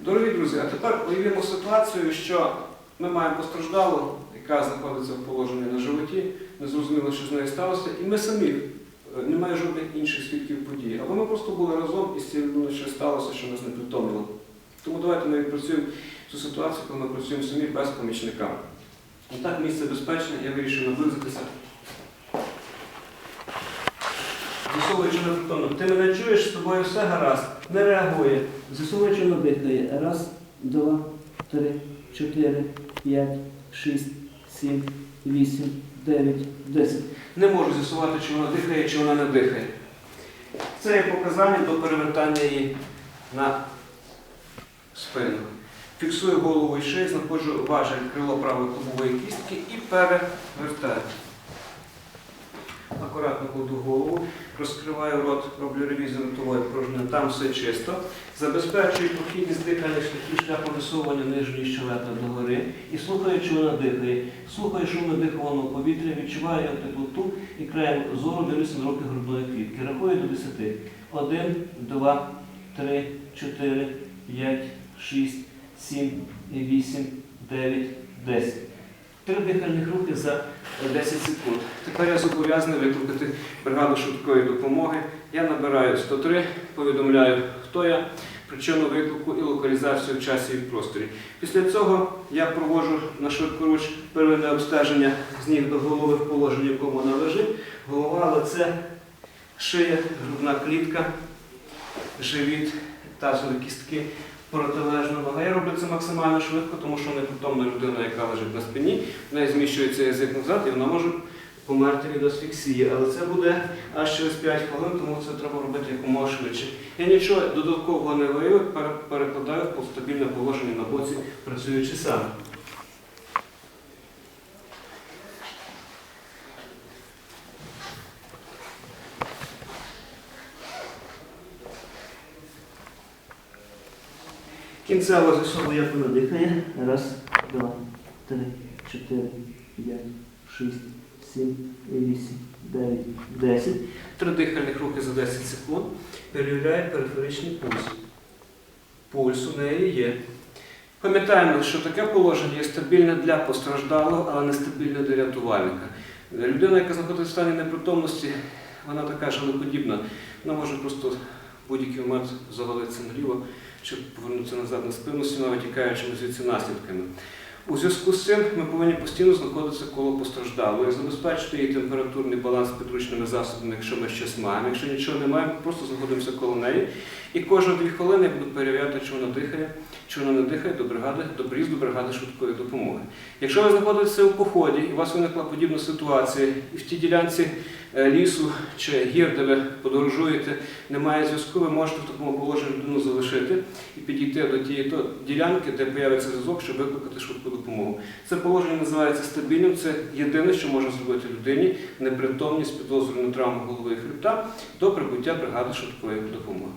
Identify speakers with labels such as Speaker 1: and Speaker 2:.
Speaker 1: Дорогі друзі, а тепер уявімо ситуацію, що ми маємо постраждалу, яка знаходиться в положенні на животі, не зрозуміло, що з нею сталося, і ми самі е, немає жодних інших свідків події. Або ми просто були разом і з цією людиною щось сталося, що нас не притомило. Тому давайте ми відпрацюємо цю ситуацію, коли ми працюємо самі без помічника. І так, місце безпечне, я вирішив наблизитися. З'ясовуючи непритомно, ти мене чуєш, з тобою все гаразд, не реагує.
Speaker 2: Засуваючи дихає. Раз, два, три, чотири, п'ять, шість, сім, вісім, дев'ять, десять.
Speaker 1: Не можу з'ясувати, чи вона дихає, чи вона не дихає. Це є показання до перевертання її на спину. Фіксую голову і шию, знаходжу важель крило правої клубової кістки і перевертаю. Акуратно кладу голову, розкриваю рот, роблю ревізію ротової порожнини, там все чисто. Забезпечую прохідність дихальних шляхів шляхом висовування нижньої щелепи догори і слухаю, чи вона дихає. Слухаю шум дихованого повітря, відчуваю його теплоту і краєм зору дивлюся на руки грудної клітки. Рахую до 10. Один, два, три, чотири, п'ять, шість, сім, вісім, дев'ять, десять. Три дихальних рухи за 10 секунд. Тепер я зобов'язаний викликати бригаду швидкої допомоги. Я набираю 103, повідомляю, хто я, причину виклику і локалізацію в часі і в просторі. Після цього я проводжу на швидкоруч первинне обстеження з ніг до голови в положенні, в якому вона лежить. Голова, лице, шия, грудна клітка, живіт, тазові кістки, протилежна Але Я роблю це максимально швидко, тому що непритомна людина, яка лежить на спині, в неї зміщується язик назад і вона може померти від асфіксії. Але це буде аж через 5 хвилин, тому це треба робити якомога швидше. Я нічого додаткового не виявив, перекладаю в стабільне положення на боці, працюючи сам. Кінцево з'ясовую, як вона дихає.
Speaker 2: Раз, два, три, чотири, п'ять, шість, сім, вісім, дев'ять, десять.
Speaker 1: Три дихальних рухи за 10 секунд. Перевіряє периферичний пульс. Пульс у неї є. Пам'ятаємо, що таке положення є стабільне для постраждалого, але не стабільне для рятувальника. Людина, яка знаходиться в стані непритомності, вона така жалеподібна. Вона може просто будь-який момент завалитися наліво чи повернутися назад на спину, всіма витікаючими звідси наслідками. У зв'язку з цим ми повинні постійно знаходитися коло постраждалої, забезпечити її температурний баланс підручними засобами, якщо ми щось маємо. Якщо нічого не маємо, просто знаходимося коло неї. І кожні дві хвилини я буду перевіряти, чи вона дихає, чи вона не дихає до бригади, до приїзду бригади швидкої допомоги. Якщо ви знаходитеся у поході і у вас виникла подібна ситуація, і в тій ділянці лісу чи гір, де ви подорожуєте, немає зв'язку, ви можете в такому положенні людину залишити і підійти до тієї ділянки, де появиться зв'язок, щоб викликати швидку допомогу. Це положення називається стабільним. Це єдине, що може зробити людині непритомність підозрювану травму голови і хребта до прибуття бригади швидкої допомоги.